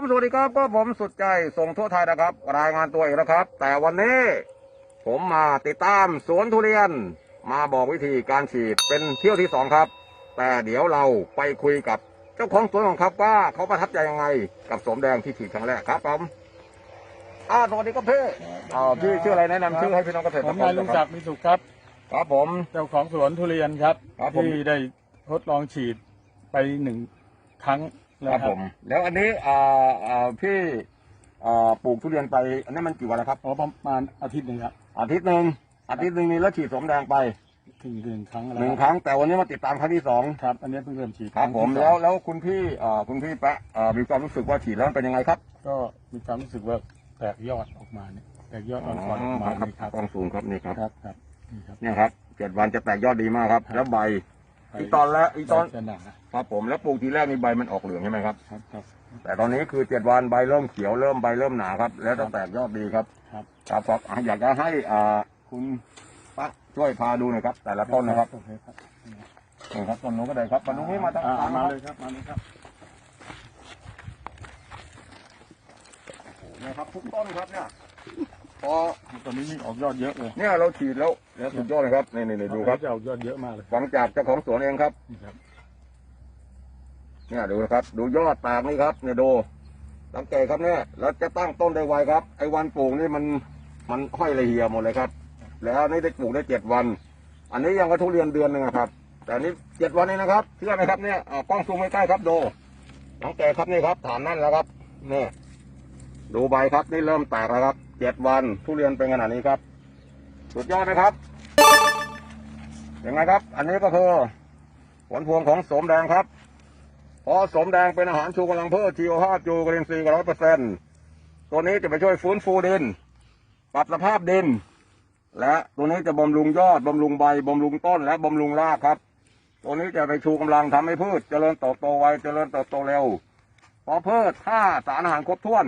สวัสดีครับก็ผมสุดใจส่งทั่วไทยนะครับ รายงานตัวอีกแล้วครับ แต่วันนี้ผมมาติดตามสวนทุเรียน มาบอกวิธีการฉีดเป็นเที่ยวที่สองครับ แต่เดี๋ยวเราไปคุยกับเจ้าของสวนของครับว่าเขาประทับใจยังไงกับสมแดงที่ฉีดครั้งแรกครับผมอ่าสวัสดีครับพี่อ่าพี่ชื่ออะไรแนะนำชื่อให้พี่น้องเกษตรผกมรนายลุงศักดิ์มีสุขครับ ครับผม เจ้าของสวนทุเรียนครับ ครับผม ที่ได้ทดลองฉีดไปหนึ่งครั้ง คแล้วรับครัผบมแล้วอันนี้อ่าอ่าพี่อ่าปลูกทุเรียนไปอันนี้มันกี่วันแล้วครับพอประมาณอาทิตย์หนึ่งครับอาทิตย์หนึ่งอาทิตย์หนึ่งนี่แล้วฉีดสมแดงไปถึงหนึ่งครั้งหแล้วนึ่งครั้งแต่วันนี้มาติดตามครั้งที่สองครับ อันนี้เพิ่งเริ่มฉีดครับงผมที่สแล้อวงแล้วคุณพี่อ่าคุณพี่แปะอ่ามีความรู้สึกว่าฉีดแล้วมันเป็นยังไงครับ ก็มีความรู้สึกว่าแตกยอดออกมาเนี่ยแตกยอดอ่อนๆออกมาเลยครับกองสูงครับนี่ครับครับครับนี่ครับเนี่ยครับเจ็ดวันจะแตกยอดดีมากครับครับแล้วใบ อีกตอนแล้วอีกตอน จะหนาครับผมแล้วปลูกทีแรกนี่ใบมันออกเหลืองใช่ไหมครับ ครับครับ แต่ตอนนี้คือเจ็ดวันใบเริ่มเขียวเริ่มใบเริ่มหนาครับ แล้วจะแตกยอดดีครับ ครับ ครับครับอะอยากจะให้อ่าคุณปะช่วยพาดูหน่อยครับ แต่ละต้นนะครับโอเคครับนี่ครับต้นนู้นก็ได้ครับต้นนู้นมาตั้งอ่ตามมามาเลยครับ มาเลยครับนะครับทุกต้นครับเนี่ย พอตอนนี้นี่ออกยอดเยอะเลยเนี่ยเราฉีดแล้วแล้วสุดยอดเลยครับนี่นี่นี่ดูครับจะออกยอดเยอะมากเลยฟังจากเจ้าของสวนเองครับนี่ครับเนี่ยดูนะครับ ดูยอดแตกนี่ครับเนี่ยดูสังเกตครับเนี่ยแล้วจะตั้งต้นได้ไวครับ ไอ้วันปลูกนี่มันมันห้อยระเหี่ยหมดเลยครับ แล้วนี่ได้ปลูกได้เจ็ดวัน อันนี้ยังกระทุเรียนเดือนหนึ่งอะครับ แต่อันนี้เจ็ดวันเองนะครับเชื่อไหมครับเนี่ยอ่ากล้องซูมใกล้ๆครับดูสังเกตครับนี่ครับฐานนั่นแล้วครับนี่ดูใบครับนี่เริ่มแตกแล้วครับ เจ็ดวันทุเรียนเป็นขนาดนี้ครับสุดยอดนะครับยังไงครับ อันนี้ก็คือผลพวงของสมแดงครับพอโสมแดงเป็นอาหารชูกำลังเพิ่มทีโอห้าจูกรินทรีร้อยเปอร์เซ็นต์ตัวนี้จะไปช่วยฟื้นฟูดิน ปรับสภาพดิน และตัวนี้จะบำรุงยอดบำรุงใบบำรุงต้นและบำรุงรากครับ ตัวนี้จะไปชูกำลังทำให้พืชเจริญเติบโตไวเจริญเติบโตเร็วพอพืชถ้าสารอาหารครบถ้วน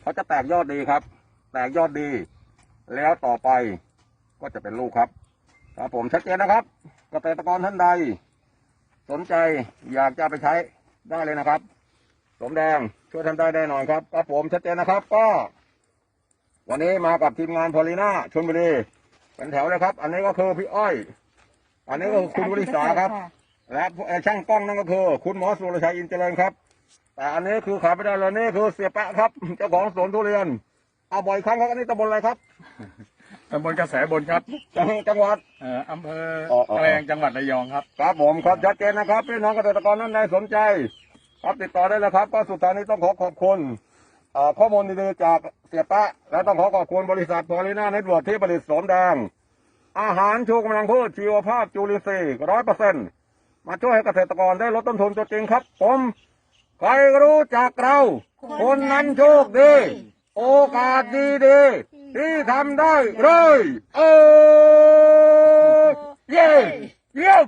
เขาจะแตกยอดดีครับ แตกยอดดี แล้วต่อไปก็จะเป็นลูกครับครับผมชัดเจนนะครับเกษตรกรท่านใด สนใจอยากจะไปใช้ได้เลยนะครับ สมแดงช่วยทำได้ได้หน่อยครับครับผมชัดเจนนะครับ ก็ วันนี้มากับทีมงานพอลีน่าชลบุรีเป็นแถวเลยครับ อันนี้ก็คือพี่อ้อย อันนี้ก็คือคุณวริษาครับ และเอ่อช่างกล้องนั่นก็คือ คุณหมอสุรชัยอินเจริญครับ แต่อันนี้คือขาดไม่ได้เลยนี่คือเสียแปะครับเจ้าของสวนทุเรียน เอาบ่อยครั้งครับอันนี้ตำบลอะไรครับตำบลกระแสบนครับจังจังหวัดเอ่ออำเภออ๋ออ๋อแกลงจังหวัดระยองครับ ครับผมครับชัดเจนนะครับพี่น้องเกษตรกรท่านใดสนใจครับติดต่อได้เลยครับก็สุดท้ายนี้ต้องขอขอบคุณเอ่อข้อมูลดีๆจากเสียแปะ และต้องขอขอบคุณบริษัทพอลิน่าเน็ตเวิร์กที่ผลิตโสมแดง อาหารชูกำลังพืชชีวภาพจุลินทรีย์ร้อยเปอร์เซ็นต์มาช่วยให้เกษตรกรได้ลดต้นทุนตัวจริงครับ ผม ใครรู้จักเรา คนนั้นโชคดี โอกาสดีดีๆที่ทำได้เลยเออเย้เยี่ยม